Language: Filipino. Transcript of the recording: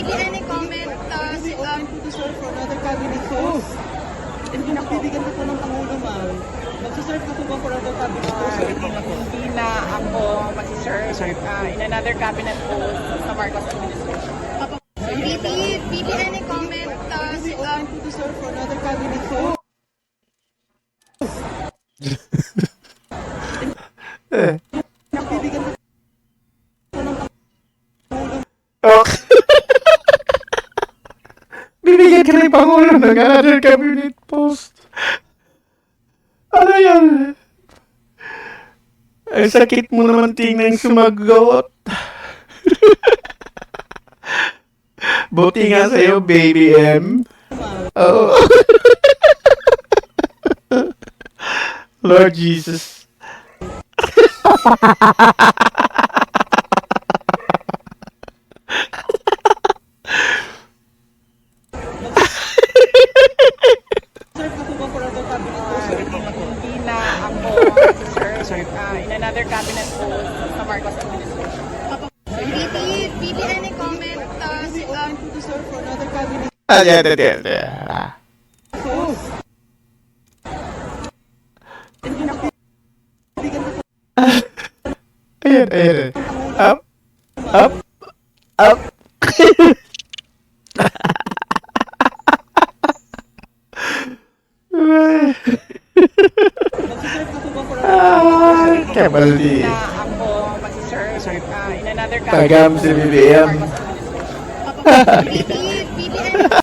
Bibi, any comment? Uh, si, um, to serve for another cabinet post. Hindi nagbibigyan ka po ng Pangulo, ma'am. Magsaserve ka po ba for other cabinet post? Ah, hindi, na ako mag-serve uh, in another cabinet post sa Marcos administration. Bibi, Bibi, any comment? Uh, si, um, to serve for another cabinet post. Nagbibigyan ka Okay. Bibigyan ka ng Pangulo ng another cabinet post. Ano yan? Ay, sakit mo naman tingnan sumagot. Buti nga sa'yo, baby M. Oo. Lord Jesus. serve ka po ba for other cabinet post? Ah, hindi, hindi na ako mag-serve uh, in another cabinet post sa Marcos administration. Bibi, any comment? Uh, si, um, for another cabinet Ah, yeah, yeah, yeah, po Ayan, ayan. Up, up, up. magsaserve Cavalry. Na ako mag-serve uh, in another country. Tagam si BBM. Pili,